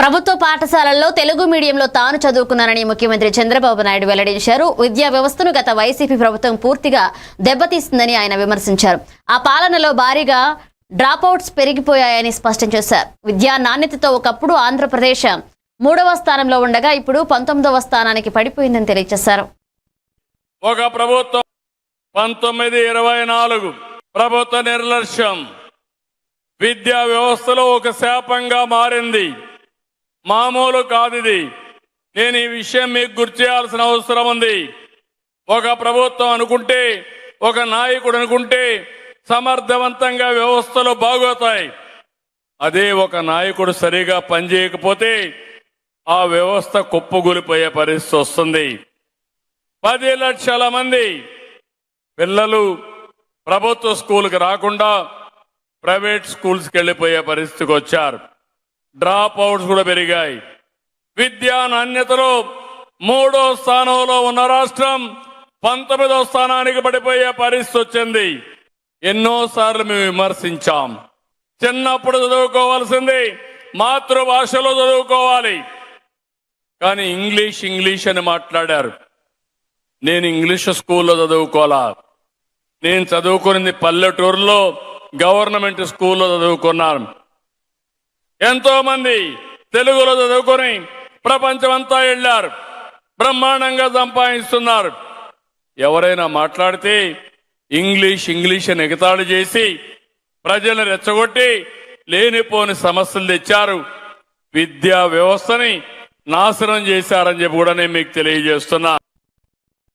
ప్రభుత్వ పాఠశాలల్లో తెలుగు మీడియంలో తాను చదువుకున్నానని ముఖ్యమంత్రి చంద్రబాబు నాయుడు వెల్లడించారు. విద్యా వ్యవస్థను గత వైసీపీ ప్రభుత్వం పూర్తిగా దెబ్బతీస్తుందని ఆయన విమర్శించారు. ఆ పాలనలో భారీగా డ్రాపౌట్స్ పెరిగిపోయాయని స్పష్టం చేశారు. విద్యా నాణ్యతతో ఒకప్పుడు ఆంధ్రప్రదేశ్ మూడవ స్థానంలో ఉండగా ఇప్పుడు పంతొమ్మిదవ స్థానానికి పడిపోయిందని తెలియజేశారు. ఒక ప్రభుత్వం పంతొమ్మిది ఇరవై నాలుగు ప్రభుత్వ నిర్లక్ష్యం విద్యా వ్యవస్థలో ఒక శాపంగా మారింది. మామూలు కాదు ఇది నేను ఈ విషయం మీకు గుర్తు చేయాల్సిన అవసరం ఉంది. ఒక ప్రభుత్వం అనుకుంటే ఒక నాయకుడు అనుకుంటే సమర్థవంతంగా వ్యవస్థలు బాగోతాయి. అదే ఒక నాయకుడు సరిగా పనిచేయకపోతే ఆ వ్యవస్థ కుప్పగూలిపోయే పరిస్థితి వస్తుంది. పది లక్షల మంది పిల్లలు ప్రభుత్వ స్కూల్కి రాకుండా ప్రైవేట్ స్కూల్స్కి వెళ్ళిపోయే పరిస్థితికి వచ్చారు. డ్రాప్ అవుట్స్ కూడా పెరిగాయి. విద్యా నాణ్యతలో మూడో స్థానంలో ఉన్న రాష్ట్రం పంతొమ్మిదో స్థానానికి పడిపోయే పరిస్థితి వచ్చింది. ఎన్నోసార్లు మేము విమర్శించాం. చిన్నప్పుడు చదువుకోవాల్సింది మాతృభాషలో చదువుకోవాలి. కానీ ఇంగ్లీష్ ఇంగ్లీష్ అని మాట్లాడారు. నేను ఇంగ్లీష్ స్కూల్లో చదువుకోవాలా? నేను చదువుకున్నది పల్లెటూరులో గవర్నమెంట్ స్కూల్లో చదువుకున్నారు. ఎంతోమంది తెలుగులో చదువుకొని ప్రపంచమంతా వెళ్ళారు. బ్రహ్మాండంగా సంపాదిస్తున్నారు. ఎవరైనా మాట్లాడితే ఇంగ్లీష్ ఇంగ్లీష్ అని ఎగతాళి చేసి ప్రజలను రెచ్చగొట్టి లేనిపోని సమస్యలు తెచ్చారు. విద్యా వ్యవస్థని నాశనం చేశారని చెప్పి కూడా నేను మీకు తెలియజేస్తున్నా.